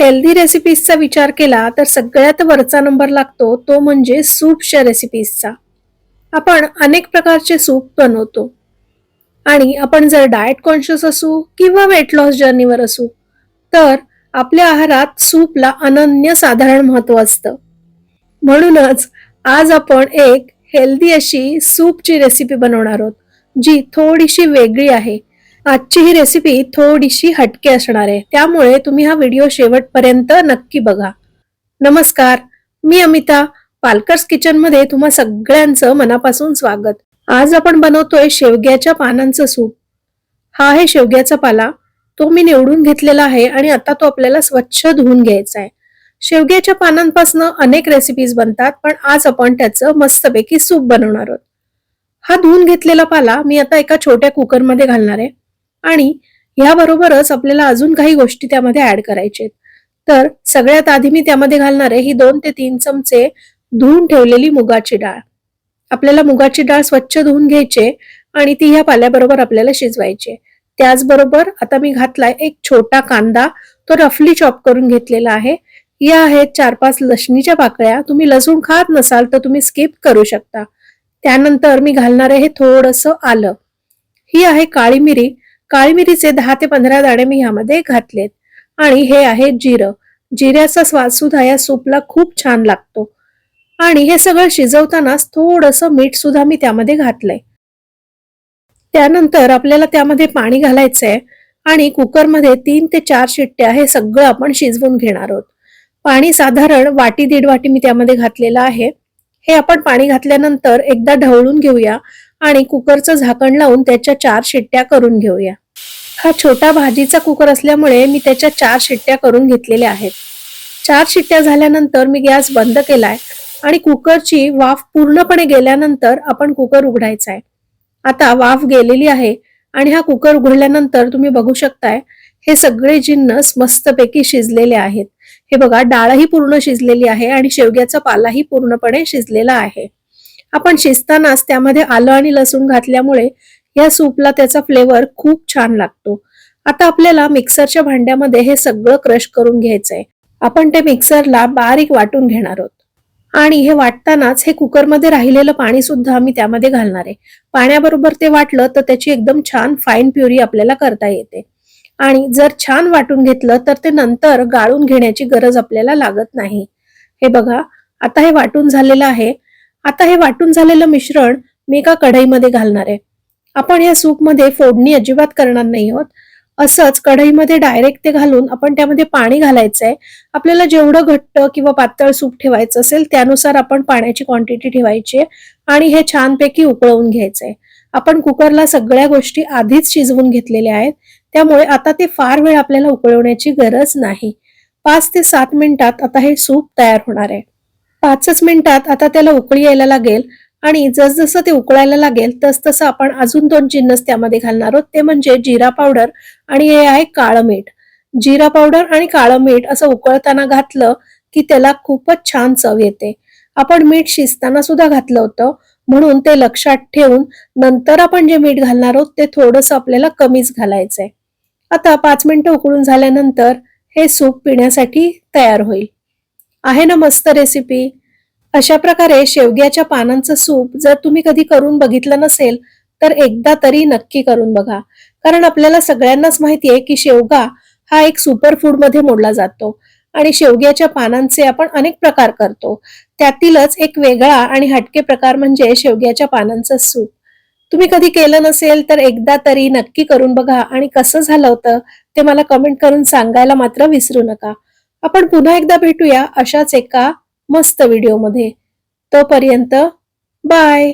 Healthy रेसिपीजचा विचार केला तर सगळ्यात वरचा नंबर लागतो तो म्हणजे सूपच्या रेसिपीजचा आपण अनेक प्रकारचे सूप बनवतो. आणि आपण जर डाएट कॉन्शियस असू किंवा वेट लॉस जर्नीवर असू तर आपल्या आहारात सूपला अनन्य साधारण महत्त्व असतं. म्हणूनच आज आपण एक हेल्दी अशी सूपची रेसिपी बनवणार आहोत जी थोडीशी वेगळी आहे. आजची ही रेसिपी थोडीशी हटके असणार आहे. त्यामुळे तुम्ही हा व्हिडिओ शेवटपर्यंत नक्की बघा. नमस्कार मी अमिता पालकर्स किचनमध्ये तुम्हा सगळ्यांचं मनापासून स्वागत. आज आपण बनवतोय शेवग्याच्या पानांचं सूप. हा आहे शेवग्याचा पाला. तो मी निवडून घेतलेला आहे आणि आता तो आपल्याला स्वच्छ धुवून घ्यायचा आहे. शेवग्याच्या पानांपासून अनेक रेसिपीज बनतात पण आज आपण त्याचं मस्तपैकी सूप बनवणार आहोत. हा धुवून घेतलेला पाला मी आता एका छोट्या कुकरमध्ये घालणार आहे. आणि ह्याबरोबरच आपल्याला अजून काही गोष्टी त्यामध्ये ऍड करायचे तर सगळ्यात आधी मी त्यामध्ये घालणार आहे ही दोन ते तीन चमचे धुवून ठेवलेली मुगाची डाळ. आपल्याला मुगाची डाळ स्वच्छ धुवून घ्यायचे आणि ती ह्या पाल्याबरोबर आपल्याला शिजवायची त्याचबरोबर आता मी घातलाय एक छोटा कांदा तो रफली चॉप करून घेतलेला आहे. या आहेत चार पाच लसणीच्या पाकळ्या. तुम्ही लसूण खात नसाल तर तुम्ही स्किप करू शकता. त्यानंतर मी घालणार आहे थोडस आलं. ही आहे काळी मिरी. काळी मिरीचे दहा ते पंधरा दाणे मी ह्यामध्ये घातलेत. आणि हे आहे जिरं. जिऱ्याचा स्वाद सुद्धा या सूपला खूप छान लागतो. आणि हे सगळं शिजवतानाच थोडस मीठ सुद्धा मी त्यामध्ये घातलंय. त्यानंतर आपल्याला त्यामध्ये पाणी घालायचंय. आणि कुकरमध्ये तीन ते चार शिट्ट्या हे सगळं आपण शिजवून घेणार आहोत. पाणी साधारण वाटी दीड वाटी मी त्यामध्ये घातलेलं आहे. हे आपण पाणी घातल्यानंतर एकदा ढवळून घेऊया. आणि कुकरचं झाकण लावून त्याच्या चार शिट्ट्या करून घेऊया. हा छोटा भाजीचा कुकर असल्यामुळे मी त्याच्या चार शिट्ट्या करून घेतलेल्या आहेत. चार शिट्ट्या झाल्यानंतर मी गॅस बंद केलाय आणि कुकरची वाफ पूर्णपणे गेल्यानंतर आपण कुकर उघडायचा आहे आता वाफ गेलेली आहे आणि हा कुकर उघडल्यानंतर तुम्ही बघू शकताय हे सगळे जिन्नस मस्तपैकी शिजलेले आहेत. हे बघा डाळही पूर्ण शिजलेली आहे आणि शेवग्याचा पालाही पूर्णपणे शिजलेला आहे. आपण शिजतानाच त्यामध्ये आलं आणि लसूण घातल्यामुळे या सूपला त्याचा फ्लेवर खूप छान लागतो. आता आपल्याला मिक्सरच्या भांड्यामध्ये हे सगळं क्रश करून घ्यायचंय. आपण ते मिक्सरला बारीक वाटून घेणार आहोत. आणि हे वाटतानाच हे कुकरमध्ये राहिलेलं पाणी सुद्धा मी त्यामध्ये घालणार आहे. पाण्याबरोबर ते वाटलं तर त्याची एकदम छान फाईन प्युरी आपल्याला करता येते. आणि जर छान वाटून घेतलं तर ते नंतर गाळून घेण्याची गरज आपल्याला लागत नाही. हे बघा आता हे वाटून झालेलं आहे. आता हे वाटून झालेलं मिश्रण मी एका कढईमध्ये घालणार आहे. आपण या सूपमध्ये फोडणी अजिबात करणार नाही आहोत. असंच कढईमध्ये डायरेक्ट ते घालून आपण त्यामध्ये पाणी घालायचंय. आपल्याला जेवढं घट्ट किंवा पातळ सूप ठेवायचं असेल त्यानुसार आपण पाण्याची क्वांटिटी ठेवायची आणि हे छानपैकी उकळवून घ्यायचंय. आपण कुकरला सगळ्या गोष्टी आधीच शिजवून घेतलेल्या आहेत. त्यामुळे आता ते फार वेळ आपल्याला उकळवण्याची गरज नाही. पाच ते सात मिनिटात आता हे सूप तयार होणार आहे. पाचच मिनिटात आता त्याला उकळी यायला लागेल आणि जसजसं ते उकळायला लागेल तस तसं आपण अजून दोन जिन्नस त्यामध्ये घालणार आहोत. ते म्हणजे जिरा पावडर आणि हे आहे काळं मीठ. जिरा पावडर आणि काळं मीठ असं उकळताना घातलं की त्याला खूपच छान चव येते. आपण मीठ शिजताना सुद्धा घातलं होतं म्हणून ते लक्षात ठेवून नंतर आपण जे मीठ घालणार आहोत ते थोडंसं आपल्याला कमीच घालायचंय. आता पाच मिनिटं उकळून झाल्यानंतर हे सूप पिण्यासाठी तयार होईल. आहे ना मस्त रेसिपी अशा प्रकारे शेवग्याच्या पानांचं सूप जर तुम्ही कधी करून बघितलं नसेल तर एकदा तरी नक्की करून बघा. कारण आपल्याला सगळ्यांनाच माहितीये की शेवगा हा एक सुपर फूडमध्ये मोडला जातो. आणि शेवग्याच्या पानांचे आपण अनेक प्रकार करतो. त्यातीलच एक वेगळा आणि हटके प्रकार म्हणजे शेवग्याच्या पानांचं सूप तुम्ही कधी केलं नसेल तर एकदा तरी नक्की करून बघा. आणि कसं झालं होतं ते मला कमेंट करून सांगायला मात्र विसरू नका. आपण पुन्हा एकदा भेटूया अशाच एका मस्त व्हिडिओमध्ये तोपर्यंत बाय